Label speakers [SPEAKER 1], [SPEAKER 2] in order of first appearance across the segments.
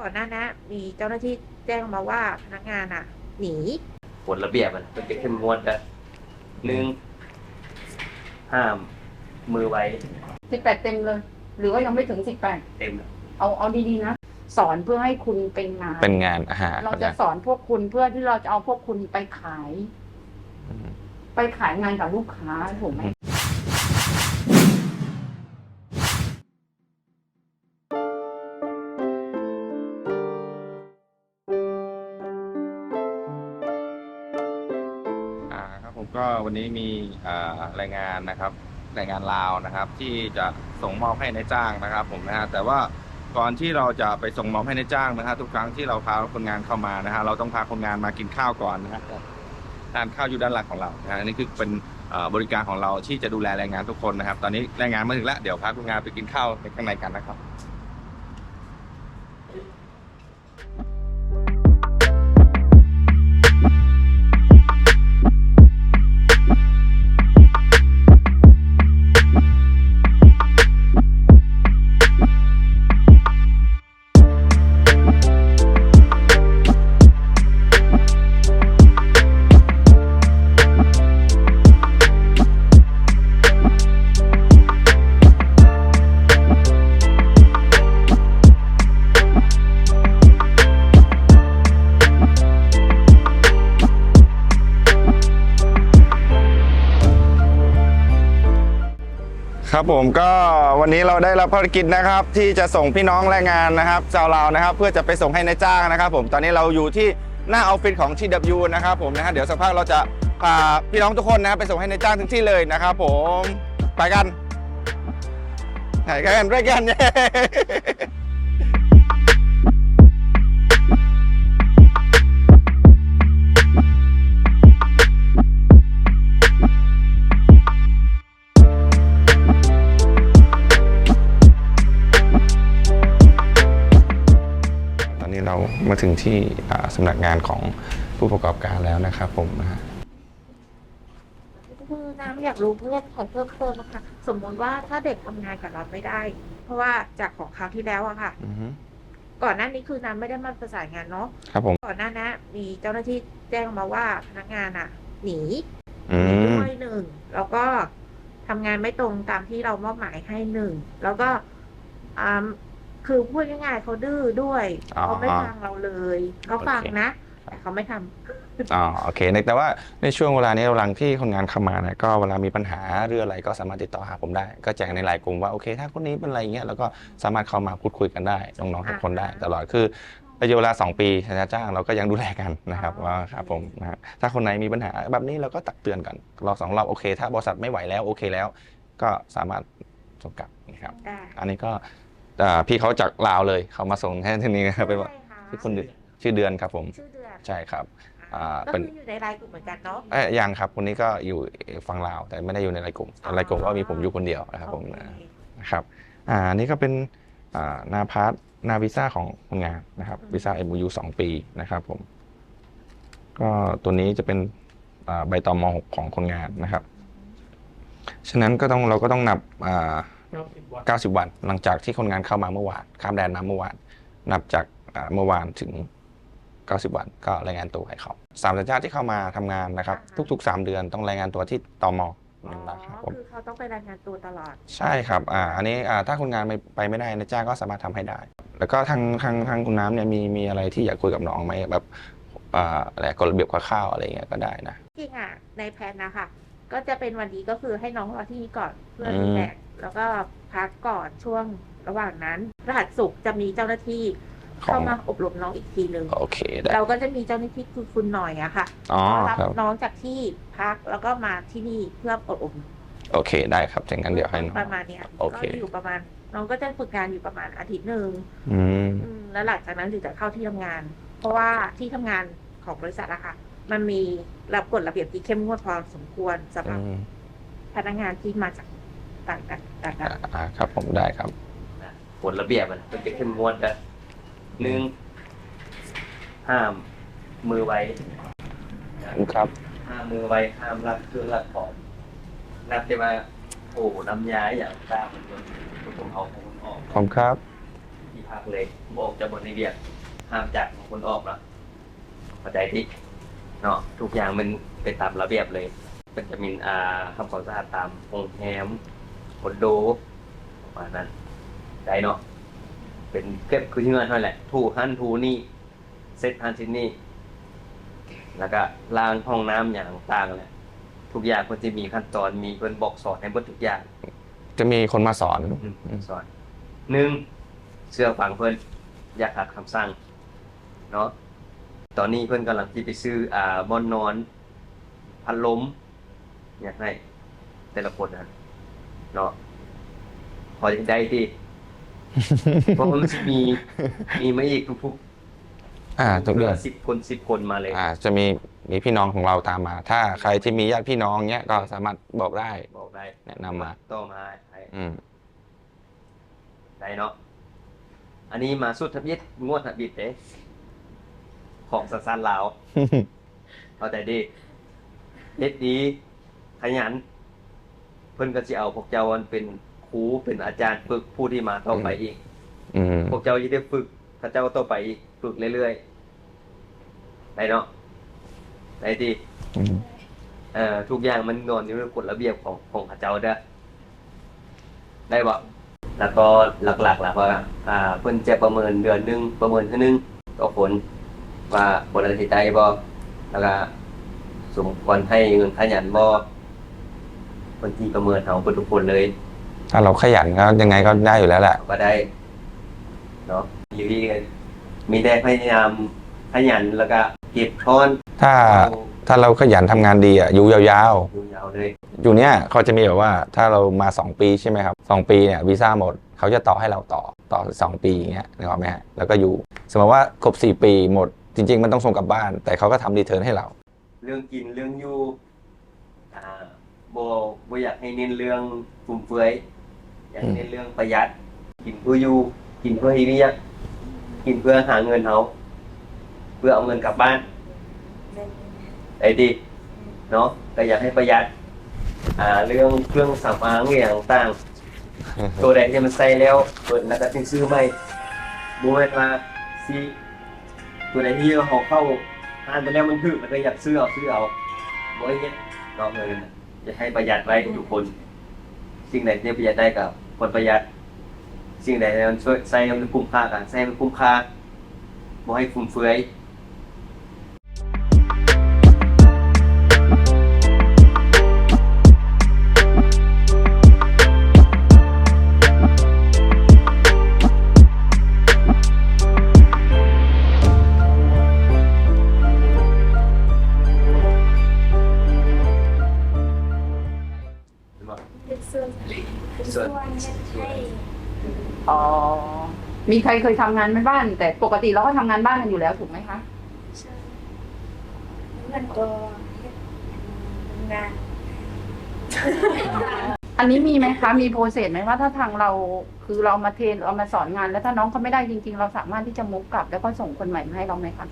[SPEAKER 1] ก่อนหน้านะมีเจ้าหน้าที่แจ้งมาว่าพนักงานอะ หนี
[SPEAKER 2] กฎระเบียบมันมันจะเข้มงวดกันหนึ่งห้ามมือไว้
[SPEAKER 3] สิบแปดเต็มเลย หรือว่ายังไม่ถึงสิบแปด
[SPEAKER 2] เต็ม
[SPEAKER 3] เอาเอาดีๆนะ สอนเพื่อให้คุณเป็นงาน
[SPEAKER 4] เป็นงานอาหาร
[SPEAKER 3] เราจะสอนพวกคุณเพื่อที่เราจะเอาพวกคุณไปขาย
[SPEAKER 4] อืม
[SPEAKER 3] ไปขายงานกับลูกค้าถูกไหม
[SPEAKER 4] ก็วันนี้มีรายงานนะครับรายงานลาวนะครับ ที่จะส่งมอบให้ในายจ้างนะครับ ผมนะฮะแต่ว่าก่อนที่เราจะไปส่งมอบให้ในายจ้างนะฮะทุกครั้งที่เราพาคนงานเข้ามานะฮะเราต้องพาคนงานมากินข้าวก่อนนะฮะทานข้าวอยู่ด้านหลังของเรานะฮะอันนี่คือเป็นบริการของเราที่จะดูแลแรงงานทุกคนนะครับ ตอนนี้แรงงานมาถึงแล้วเดี๋ยวพาคนงานไปกินข้าวในข้างในกันนะครับ ครับผมก็วันนี้เราได้รับภารกิจนะครับที่จะส่งพี่น้องแรงงานนะครับชาวลาวนะครับ เพื่อจะไปส่งให้นายจ้างนะครับ ผมตอนนี้เราอยู่ที่หน้าออฟฟิศของ TW นะครับผมนะฮะเดี๋ยวสักพักเราจะพาพี่น้องทุกคนนะไปส่งให้นายจ้างถึงที่เลยนะครับ ผมไปกันไปกันไปกันเย้ มาถึงที่อ่าสำนักงานของผู้ประกอบการแล้วนะครับผมนะฮะ
[SPEAKER 1] คือน้ำอยากรู้เพื่อขอเพิ่มเติมนะคะสมมติว่าถ้าเด็กทำงานกับเราไม่ได้ เพราะว่าจากของคราวที่แล้วอะค่ะ
[SPEAKER 4] อือฮึ
[SPEAKER 1] ก่อนหน้านี้คือน้ำไม่ได้มาประสานงานเนาะ
[SPEAKER 4] ครับผม
[SPEAKER 1] ก่อนหน้านะมีเจ้าหน้าที่แจ้งมาว่าพนักงานอะหนี
[SPEAKER 4] อื
[SPEAKER 1] หนี
[SPEAKER 4] ม
[SPEAKER 1] ด้วยหนึ่งแล้วก็ทำงานไม่ตรงตามที่เรามอบหมายให้หนึ่งแล้วก็อ่า คือพูดง่ายๆเขาดื้อด้วย
[SPEAKER 4] อ๋อ
[SPEAKER 1] เขาไม่ฟังเราเลยเขาฟัง
[SPEAKER 4] โอเค
[SPEAKER 1] นะ แต่เขาไม่ทำ
[SPEAKER 4] อ๋อโอเคแต่ว่าในช่วงเวลานี้เวลาที่คนงานเข้ามาเนี่ยก็เวลามีปัญหาเรื่องอะไรก็สามารถติดต่อหาผมได้ ก็แจ้งในไลน์กลุ่มว่าโอเค ถ้าคนนี้เป็นอะไรเงี้ยแล้วก็สามารถเข้ามาพูดคุยกันได้น้องๆทุกคนได้ตลอดคือระยะเวลา 2 ปีสัญญาจ้างเราก็ยังดูแลกันนะครับว่าครับผมนะฮะถ้าคนไหนมีปัญหาแบบนี้เราก็ตักเตือนกันรอบสองรอบโอเค ถ้าบริษัทไม่ไหวแล้วโอเคแล้ว ก็สามารถส่งกลับนะครับ
[SPEAKER 1] ได้
[SPEAKER 4] อันนี้ก็ อ่าพี่เขาจากลาวเลยเขามาส่งให้ที่นี่นะครับเป็นว่า
[SPEAKER 1] ใช่ค่ะ
[SPEAKER 4] ที่คนเดือนชื่อเดือนครับผม
[SPEAKER 1] ชื่อเดือน
[SPEAKER 4] ใช่ครับอ่า
[SPEAKER 1] ก็
[SPEAKER 4] เป็น
[SPEAKER 1] คืออยู่ในไลน์กลุ่มเหมือนกันเนาะ
[SPEAKER 4] เอ้ยยังครับคนนี้ก็อยู่ฝั่งลาวแต่ไม่ได้อยู่ในรายกลุ่มในรายกลุ่มก็มีผมอยู่คนเดียวนะครับผม
[SPEAKER 1] โอเค
[SPEAKER 4] นะครับอ่าอันนี่ก็เป็นอ่าหนาพาร์ทหนาวีซ่าของคนงานนะครับวีซ่า MOU 2ปีนะครับผมก็ตัวนี้จะเป็นอ่าใบตอม6 ของคนงานนะครับ ฉะนั้นก็ต้องเราก็ต้องนับอ่า 90 วัน หลังจากที่คนงานเข้ามาเมื่อวานข้ามแดนมาเมื่อวาน นับจากอ่าเมื่อวานถึง 90 วันก็รายงานตัวให้เขาสามสัญชาติที่เข้ามาทำงานนะครับ ทุก ๆ 3 เดือนต้องรายงานตัวที่ตมหนึ่งนะครับผม
[SPEAKER 1] คือเขาต้องไปรายงานตัวตลอด
[SPEAKER 4] ใช่ครับอ่าอันนี้อ่าถ้าคนงานไม่ไปไม่ได้นายจ้างก็สามารถทำให้ได้ แล้วก็ทางทางทางคุณน้ำเนี่ยมีมีอะไรที่อยากคุยกับน้องไหมแบบอ่าอะไรกฎระเบียบคร่าวๆอะไรอย่างเงี้ยก็ได้นะ
[SPEAKER 1] จริงอะในแพลนนะคะ ก็จะเป็นวันนี้ก็คือให้น้องรอที่นี่ก่อนเพื่อ
[SPEAKER 4] อืม
[SPEAKER 1] รีแลกซ์แล้วก็พักก่อนช่วงระหว่างนั้นรหัสสุกร์จะมีเจ้าหน้าที่
[SPEAKER 4] ขอ
[SPEAKER 1] เข้างมาอบรมน้องอีกทีหนึ่ง
[SPEAKER 4] โอเคได้
[SPEAKER 1] เราก็จะมีเจ้าหน้าที่คือคุณหน่อยอะค่ะ
[SPEAKER 4] อ๋อ
[SPEAKER 1] รับ
[SPEAKER 4] ครับ
[SPEAKER 1] น้องจากที่พักแล้วก็มาที่นี่เพื่ออบรม
[SPEAKER 4] โอเคได้ครับอย่างนั้นเดี๋ยวให้น้อง
[SPEAKER 1] ประมาณเนี้ย
[SPEAKER 4] โอเค
[SPEAKER 1] ก็อยู่ประมาณ น้องก็จะฝึกงานอยู่ประมาณอาทิตย์หนึ่ง
[SPEAKER 4] อืม
[SPEAKER 1] อืมแล้วหลังจากนั้นถึงจะเข้าที่ทำงาน เพราะว่าที่ทำงานของบริษัทอะค่ะ มันมีระกฎระเบียบที่เข้มงวดพอสมควรสำหรับ
[SPEAKER 4] อืม
[SPEAKER 1] พนักงานที่มาจากต่างกันต่างกัน
[SPEAKER 4] อ่าครับ ผมได้ครับ
[SPEAKER 2] นะกฎระเบียบมันมันจะเข้มงวดกันหนึ่งห้ามมือไว้นะครับห้ามมือไว้ห้ามรับเครื่องรับของนับจะมาโอ้น้ำย้ายอย่างตามมันมันต้องเอาของมันออก
[SPEAKER 4] ผมครับ
[SPEAKER 2] ที่พักเลยบอกจะบนในเวียกห้ามจากของคนออกนะเข้าใจที่ เนาะทุกอย่างมันเป็นตามระเบียบเลยมันจะมีอ่าคำขอสะอาดตามโรงแรมคอนโดประมาณนั้นได้เนาะเป็นเก็บคือที่เงินเท่านั้นแหละ ถูหันถูนี่เซตหันทินนี่แล้วก็ล้างห้องน้ำอย่างต่างๆแหละทุกอย่างมันจะมีขั้นตอนมีเพิ่นบอกสอนให้เบิดทุกอย่าง
[SPEAKER 4] จะมีคนมาสอน
[SPEAKER 2] อืมสอนหนึ่งเสื้อฟังเพิ่นอยากขัดคำสั่ง เนาะ ตอนนี้เพิ่นกำลังที่ไปซื้ออ่าบอนนอนพัดลมอยากให้แต่ละคนนะเนาะพอจะได้ที่เพราะมันจะมีมีมาอีกทุก
[SPEAKER 4] อ่าทุกเดือน
[SPEAKER 2] สิบคนสิบคนมาเลย
[SPEAKER 4] อ่า จะมีมีพี่น้องของเราตามมา ถ้าใครที่มีญาติพี่น้องเนี้ยก็สามารถบอกได้
[SPEAKER 2] บอกได้
[SPEAKER 4] แนะนำมา
[SPEAKER 2] ต่อมาให้
[SPEAKER 4] อืม
[SPEAKER 2] ได้เนาะอันนี้มาสุดทะเบียนงวดทะเบียนเด้ ของสัสันลาวเอาแต่ดีเฮ็ดดีขยัน เพิ่นก็สิเอาพวกเจ้าวันเป็นครูเป็นอาจารย์ฝึกผู้ที่มาต่อไปอีก
[SPEAKER 4] อืม
[SPEAKER 2] พวกเจ้าจะได้ฝึกพระเจ้าต่อไปอีกฝึกเรื่อยๆได้เนาะได้ดี
[SPEAKER 4] อืม
[SPEAKER 2] เอ่อทุกอย่างมันนอนอยู่ในกฎระเบียบของของพระเจ้าเด้อได้บ่แล้วก็หลักๆแล้วว่าอ่าเพิ่นจะประเมินเดือนหนึงประเมินเทื่อนึงต่อคน ว่าบริษัทใดบ่แล้วก็สมควรให้เงินขยันบ่เพิ่นที่ประเมินเอาเพิ่นทุกคนเลย
[SPEAKER 4] ถ้าเราขยันก็ยังไงก็ได้อยู่แล้วแหละ
[SPEAKER 2] ก็ได้เนาะอยู่ที่มีได้พยายามขยันแล้วก็เก็บทอน
[SPEAKER 4] ถ้า
[SPEAKER 2] เอา
[SPEAKER 4] ถ้าเราขยันทำงานดีอะอยู่ยาว
[SPEAKER 2] อยู่ยาวเลย
[SPEAKER 4] ๆอยู่เนี้ยเขาจะมีแบบว่าถ้าเรามาสองปีใช่ไหมครับสองปีเนี่ยวีซ่าหมดเขาจะต่อให้เราต่อต่อสองปีอย่างเงี้ยนึกออกไหมฮะแล้วก็อยู่ สมมติว่าครบสี่ปีหมด จริง ๆ มันต้องส่งกลับบ้าน แต่เขาก็ทำรีเทิร์นให้เรา
[SPEAKER 2] เรื่องกินเรื่องอยู่อ่าโบโบอยากให้เน้นเรื่องฟุ่มเฟือยอยากให้เน้นเรื่องประหยัด กินเพื่ออยู่กินเพื่อให้เรียกกินเพื่อหาเงินเขาเพื่อเอาเงินกลับบ้านไอ้ดีเนาะก็อยากให้ประหยัด อ่า เรื่องเครื่องสำอางอย่างต่างๆตัวใดที่มันใส่แล้วเปิดแล้วก็จึงซื้อใหม่บูเวนมาซี ตัวไหนที่เขาเข้าอ่านไปแล้วมันถึกแล้วก็อยากซื้อเอาซื้อเอาบ่อยเงี้ยน้องเลยนจะให้ประหยัดไว้ทุกคน สิ่งไหนที่ประหยัดได้กับคนประหยัด สิ่งไหนมันช่วยใส่มันคุ้มค่ากันใส่มันคุ้มค่าบ่ให้ฟุ่มเฟือย
[SPEAKER 5] เป็นส่วนให้
[SPEAKER 3] อ๋อ มีใครเคยทำงานบ้าน แต่ปกติเราก็ทำงานบ้านกันอยู่แล้วถูกไหมคะ
[SPEAKER 5] ใช่เงินก็งาน
[SPEAKER 3] อันนี้มีไหมคะ มีโปรเซสไหมว่าถ้าทางเราคือเรามาเทรนเรามาสอนงาน แล้วถ้าน้องเขาไม่ได้จริง ๆ เราสามารถที่จะมุกกลับ แล้วก็ส่งคนใหม่มาให้เราไหมคะ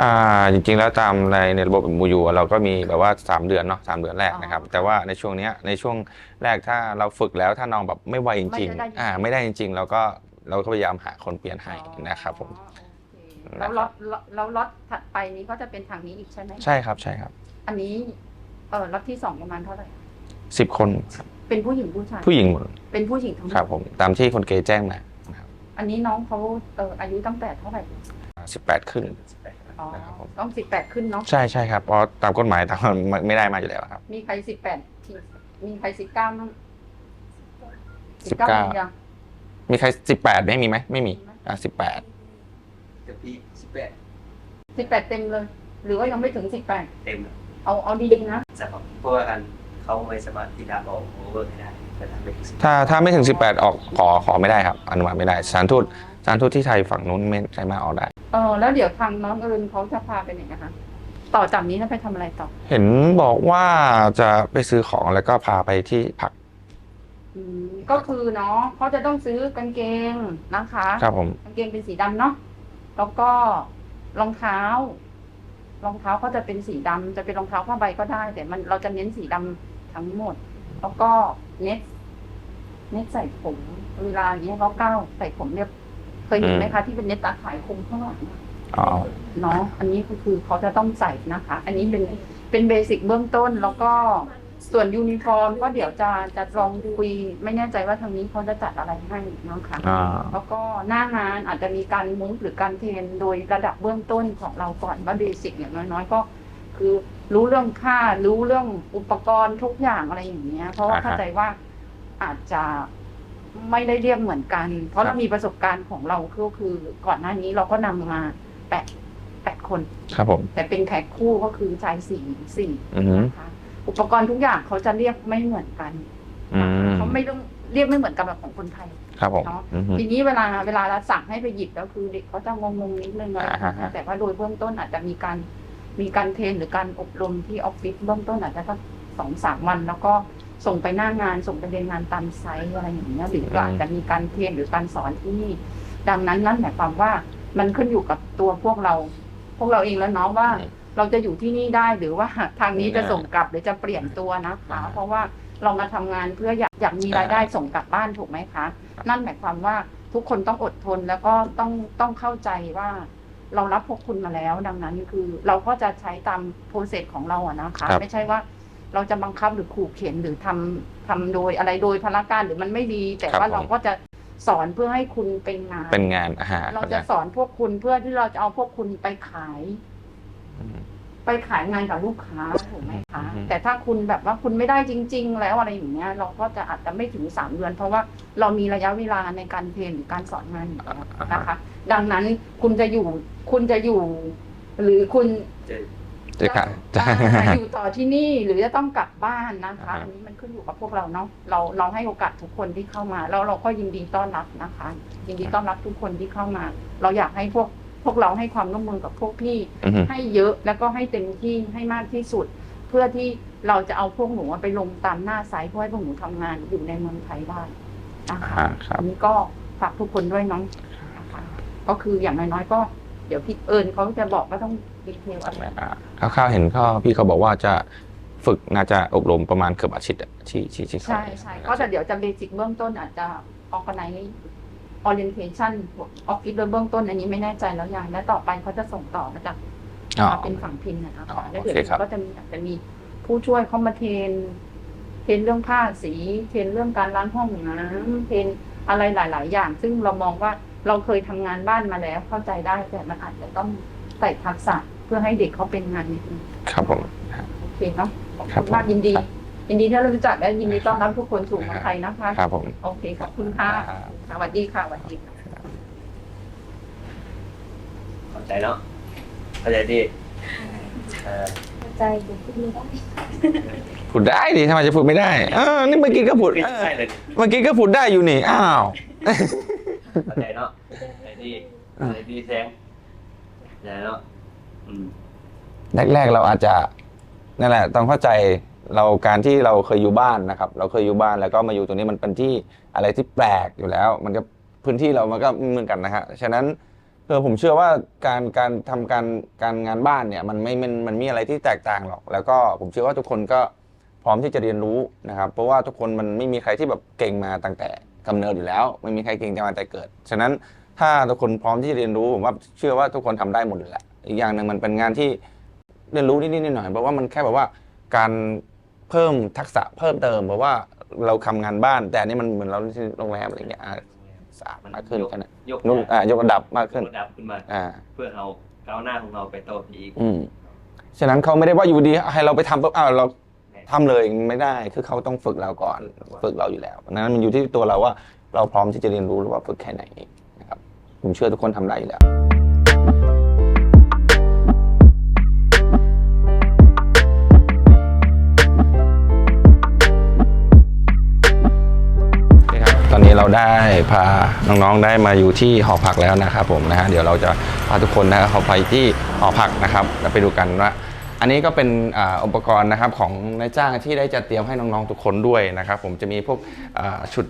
[SPEAKER 4] อ่าจริงๆแล้วตามในในระบบมูยูเราก็มีแบบว่า 3 เดือนเนาะสามเดือนแรกนะครับ
[SPEAKER 3] อ๋อ
[SPEAKER 4] แต่ว่าในช่วงเนี้ยในช่วงแรกถ้าเราฝึกแล้วถ้าน้องแบบไม่ไหวจริง
[SPEAKER 3] ไม่ได้จริง
[SPEAKER 4] ๆอ่าไม่ได้จริง ๆ เราก็เราก็พยายามหาคนเปลี่ยนให้นะครับผม
[SPEAKER 3] อ๋อโอเคแล้วล็อตแล้วล็อตถัดไปนี้ก็จะเป็นทางนี้อีกใช่ไหม
[SPEAKER 4] ใช่ครับใช่ครับ
[SPEAKER 3] อันนี้เออล็อตที่สองประมาณเท่าไหร่
[SPEAKER 4] สิบคนครับ
[SPEAKER 3] เป็นผู้หญิงผู้ชาย
[SPEAKER 4] ผู้หญิงหมด
[SPEAKER 3] เป็นผู้หญิงทั้งหมด
[SPEAKER 4] ครับผมตามที่คนเกย์แจ้งมานะครับ
[SPEAKER 3] อันนี้น้องเขาเอออายุตั้งแต่เท่าไหร่
[SPEAKER 4] สิบแปดขึ้น
[SPEAKER 3] อ๋อ
[SPEAKER 4] นะครับผม
[SPEAKER 3] ต้องสิบแปดขึ้นเนาะ
[SPEAKER 4] ใช่ใช่ครับเพราะตามกฎหมายตามไม่ไม่ได้มาอยู่แล้วครับ
[SPEAKER 3] มีใครสิบแปดมีใครสิบเก้ามั้ง
[SPEAKER 4] 19
[SPEAKER 3] ยัง
[SPEAKER 4] มีใครสิบแปดไม่มีไหมไม่มีอะสิบแปด
[SPEAKER 2] จะพี่สิบแปด
[SPEAKER 3] สิบแปดเต็มเลย หรือว่ายังไม่ถึงสิบแปด
[SPEAKER 2] เต็มแล้ว
[SPEAKER 3] เอาเอาดีๆนะ
[SPEAKER 2] จะบอกเพราะว่ากันเขาไม่สามารถที่จะออกโอเวอร์ให้ได้แต่ทำไม่ถึงสิบ
[SPEAKER 4] ถ้าถ้าไม่ถึงสิบแปดออกขอขอไม่ได้ครับ อนุมัติไม่ได้สถารทูตสถารทูตที่ไทยฝั่งนู้นไม่สามารถออกได้
[SPEAKER 3] เออแล้วเดี๋ยวทางน้องเอิญเขาจะพาไปไหนนะคะ ต่อจากนี้จะไปทำอะไรต่อ
[SPEAKER 4] เห็นบอกว่าจะไปซื้อของแล้วก็พาไปที่พัก
[SPEAKER 3] อืมก็คือเนาะเขาจะต้องซื้อกางเกงนะคะ
[SPEAKER 4] ครับผม
[SPEAKER 3] กางเกงเป็นสีดำเนาะแล้วก็รองเท้า รองเท้าเขาจะเป็นสีดำจะเป็นรองเท้าผ้าใบก็ได้ แต่มันเราจะเน้นสีดำทั้งหมด แล้วก็เน็ตเน็ตใส่ผมเวลาอย่างเงี้ยเขาก้าวใส่ผมเรียบ เคยเห็นไหม
[SPEAKER 4] อืม
[SPEAKER 3] คะที่เป็นเน็ตตาข่ายคลุมข้างหลังอะ
[SPEAKER 4] อ๋อ
[SPEAKER 3] เนาะอันนี้ก็คือเขาจะต้องใส่นะคะ อันนี้เป็นเป็นเบสิกเบื้องต้นแล้วก็ส่วนยูนิฟอร์มก็เดี๋ยวจะจะลองคุยไม่แน่ใจว่าทางนี้เขาจะจัดอะไรให้นะคะ
[SPEAKER 4] อ่า
[SPEAKER 3] แล้วก็หน้างานอาจจะมีการมุ้งหรือการเทรนโดยระดับเบื้องต้นของเราก่อนว่าเบสิกอย่างน้อยๆก็คือรู้เรื่องค่ารู้เรื่องอุปกรณ์ทุกอย่างอะไรอย่างเงี้ย เพราะว่า
[SPEAKER 4] อ่าฮะ
[SPEAKER 3] เข้าใจว่าอาจจะ ไม่ได้เรียกเหมือนกัน เพราะ
[SPEAKER 4] ครั
[SPEAKER 3] เรา
[SPEAKER 4] บ
[SPEAKER 3] มีประสบการณ์ของเราก็คือก่อนหน้านี้เราก็นำมาแปดแปดคน
[SPEAKER 4] ครับผม
[SPEAKER 3] แต่เป็นแขกคู่ก็คือชายสี่หญิงสี่
[SPEAKER 4] อือฮึ
[SPEAKER 3] นะคะอุปกรณ์ทุกอย่างเขาจะเรียกไม่เหมือนกัน
[SPEAKER 4] อืม
[SPEAKER 3] เขาไม่ต้องเรียกไม่เหมือนกันแบบของคนไทย
[SPEAKER 4] ครับผม
[SPEAKER 3] เนาะ
[SPEAKER 4] อือฮึ
[SPEAKER 3] ทีนี้เวลาเวลาเราสั่งให้ไปหยิบแล้วคือเด็กเขาจะงงๆนิดนึงอะไรอย่างเงี้
[SPEAKER 4] อ่าฮะ
[SPEAKER 3] ยแต่ว่าโดยเบื้องต้นอาจจะมีการมีการเทรนหรือการอบรมที่ออฟฟิศเบื้องต้นอาจจะสักสองสามวันแล้วก็ ส่งไปหน้างานส่งไปเรียนงานตามไซต์อะไรอย่างเงี้ยหรืออาจจะมีการเทรนหรือการสอนที่นี่ดังนั้นนั่นหมายความว่ามันขึ้นอยู่กับตัวพวกเรา พวกเราเองแล้วเนาะว่า
[SPEAKER 4] อืม
[SPEAKER 3] เราจะอยู่ที่นี่ได้หรือว่าทางนี้จะ
[SPEAKER 4] อ่า
[SPEAKER 3] ส่งกลับหรือจะเปลี่ยนตัวนะคะ
[SPEAKER 4] อ่า
[SPEAKER 3] เพราะว่าเรามาทำงานเพื่ออยากอยากมีรายได้
[SPEAKER 4] อ่า
[SPEAKER 3] ส่งกลับบ้านถูกไหมคะ นั่นหมายความว่าทุกคนต้องอดทนแล้วก็ต้องต้องเข้าใจว่าเรารับพวกคุณมาแล้ว ดังนั้นคือเราก็จะใช้ตามโปรเซสของเราอะนะคะ
[SPEAKER 4] ครับ
[SPEAKER 3] ไม่ใช่ว่า เราจะบังคับหรือขู่เข็นหรือทำทำโดยอะไรโดยพละการหรือมันไม่ดี แต่
[SPEAKER 4] ครับ
[SPEAKER 3] ว่า
[SPEAKER 4] ผม
[SPEAKER 3] เราก็จะสอนเพื่อให้คุณเป็นงาน
[SPEAKER 4] เป็นงานอาหาร
[SPEAKER 3] เราจะสอนพวกคุณเพื่อที่เราจะเอาพวกคุณไปขาย
[SPEAKER 4] อืม
[SPEAKER 3] ไปขายงานกับลูกค้าถูกไหมคะ
[SPEAKER 4] อืม
[SPEAKER 3] แต่ถ้าคุณแบบว่าคุณไม่ได้จริง ๆ แล้วอะไรอย่างเงี้ย เราก็จะอาจจะไม่ถึงสามเดือน เพราะว่าเรามีระยะเวลาในการเทรนหรือการสอนงานอยู่แล้วนะคะ ดังนั้นคุณจะอยู่คุณจะอยู่ หรือคุณ
[SPEAKER 2] จะ
[SPEAKER 4] จะค่ะจะ
[SPEAKER 3] อ่าอยู่ต่อที่นี่หรือจะต้องกลับบ้านนะคะ
[SPEAKER 4] อ่าฮะ
[SPEAKER 3] อันนี้มันขึ้นอยู่กับพวกเราเนาะเราเราให้โอกาสทุกคนที่เข้ามา แล้วเราก็ยินดีต้อนรับนะคะ ยินดีต้อนรับทุกคนที่เข้ามา เราอยากให้พวกพวกเราให้ความร่วมมือกับพวกพี่
[SPEAKER 4] อือฮึ
[SPEAKER 3] ให้เยอะแล้วก็ให้เต็มที่ให้มากที่สุด เพื่อที่เราจะเอาพวกหนูไปลงตามหน้าไซต์เพื่อให้พวกหนูทำงานอยู่ในเมืองไทยได้นะคะ
[SPEAKER 4] อ่าครับ
[SPEAKER 3] อันนี้ก็ฝากทุกคนด้วยเน้องนะคะก็คืออย่างน้อยๆก็ เดี๋ยวพี่เอิญเขาจะบอกว่าต้องดีเทลอะไร
[SPEAKER 4] อ่าคร่าวๆเห็นก็พี่เขาบอกว่าจะฝึกน่าจะอบรมประมาณเกือบอาทิตย์อะที่ที่ที่เขา
[SPEAKER 3] ใช่ใช่ก็แต่เดี๋ยวจะเบสิกเบื้องต้นอาจจะออกไน orientation ออฟฟิศโดยเบื้องต้นอันนี้ไม่แน่ใจแล้วอย่างและต่อไปเขาจะส่งต่อมาจาก
[SPEAKER 4] อ๋อ
[SPEAKER 3] มาเป็นฝั่งพินนะค
[SPEAKER 4] อ๋อะ
[SPEAKER 3] แล้วเดี๋ยว
[SPEAKER 4] โอเคครับ
[SPEAKER 3] ก็จะมีอาจจะมีผู้ช่วยเข้ามาเทรนเทรนเรื่องผ้าสี เทรนเรื่องการล้างห้องน้ำเทรนอะไรหลาย ๆ อย่าง ซึ่งเรามองว่า เราเคยทำงานบ้านมาแล้ว เข้าใจได้แต่มันอาจจะต้องใส่ทักษะเพื่อให้เด็กเขาเป็นงานนิดนึง
[SPEAKER 4] ครับผม
[SPEAKER 3] โอเคเนาะขอบ
[SPEAKER 4] ครั
[SPEAKER 3] คุ
[SPEAKER 4] บ
[SPEAKER 3] ณมาก
[SPEAKER 4] ผม
[SPEAKER 3] ยินดียินดีที่เรารู้จักและยินดีต้อนรับทุกคนสู่เมืองไทยนะคะ
[SPEAKER 4] ครับผม
[SPEAKER 3] โอเคขอบคุณค่ะ
[SPEAKER 4] ครับ
[SPEAKER 3] สวัสดีค่ะสวัสดีค่ะ
[SPEAKER 2] เข้าใจเนาะเข้าใจดีเออ
[SPEAKER 5] ใจเดี๋ยวพูดไม่ได้
[SPEAKER 4] พูดได้ดิทำไมจะพูดไม่ได้เออนี่เมื่อกี้ก็พูด
[SPEAKER 2] ไม่
[SPEAKER 4] เออ
[SPEAKER 2] ใช่เลย
[SPEAKER 4] เมื่อกี้ก็พูดได้อยู่นี่อ้าว
[SPEAKER 2] เข้าใจเนาะเข้าใจดีเข้าใจดีแสงเข้าใจเนาะอืม
[SPEAKER 4] แรกๆเราอาจจะนั่นแหละต้องเข้าใจเราการที่เราเคยอยู่บ้านนะครับ เราเคยอยู่บ้านแล้วก็มาอยู่ตรงนี้มันเป็นที่อะไรที่แปลกอยู่แล้ว มันก็พื้นที่เรามันก็ไม่เหมือนกันนะฮะฉะนั้นเออผมเชื่อว่าการการทำการการงานบ้านเนี่ยมันไม่มันมันมีอะไรที่แตกต่างหรอก แล้วก็ผมเชื่อว่าทุกคนก็พร้อมที่จะเรียนรู้นะครับ เพราะว่าทุกคนมันไม่มีใครที่แบบเก่งมาตั้งแต่ กำเนิดอยู่แล้ว ไม่มีใครเก่งมาแต่เกิด ฉะนั้นถ้าทุกคนพร้อมที่จะเรียนรู้ผมว่าเชื่อว่าทุกคนทำได้หมดเลยแหละอีกอย่างหนึ่งมันเป็นงานที่เรียนรู้นิดๆหน่อยๆเพราะว่ามันแค่แบบว่าการเพิ่มทักษะเพิ่มเติมเพราะว่าเราทำงานบ้าน แต่อันนี่มันเหมือนเราที่โรงแรมอะไรเงี้ยอะสะอาดมากขึ้นแค่นั้น
[SPEAKER 2] ยก
[SPEAKER 4] นุ่นอะยกระดับมากขึ้น
[SPEAKER 2] ยกระดับขึ้นมา
[SPEAKER 4] อ่า
[SPEAKER 2] เพื่อเอาก้าวหน้าของเราไปโตออีก
[SPEAKER 4] อืมฉะนั้นเขาไม่ได้ว่าอยู่ดีให้เราไปทำปุ๊บอ้าวเรา ทำเลยไม่ได้คือเขาต้องฝึกเราก่อนฝึกเราอยู่แล้วนั้นมันอยู่ที่ตัวเราว่าเราพร้อมที่จะเรียนรู้หรือว่าฝึกแค่ไหนนะครับผมเชื่อทุกคนทำได้อยู่แล้วครับตอนนี้เราได้พาน้องๆได้มาอยู่ที่หอพักแล้วนะครับผมนะฮะเดี๋ยวเราจะพาทุกคนนะครับเข้าไปที่หอพักนะครับแล้วไปดูกันว่า อันนี้ก็เป็นอ,อุปกรณ์นะครับของนายจ้างที่ได้จัดเตรียมให้น้องๆทุกคนด้วยนะครับ ผมจะมีพวกชุด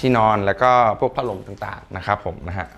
[SPEAKER 4] ที่นอนแล้วก็พวกพัดลมต่างๆนะครับผมนะฮะ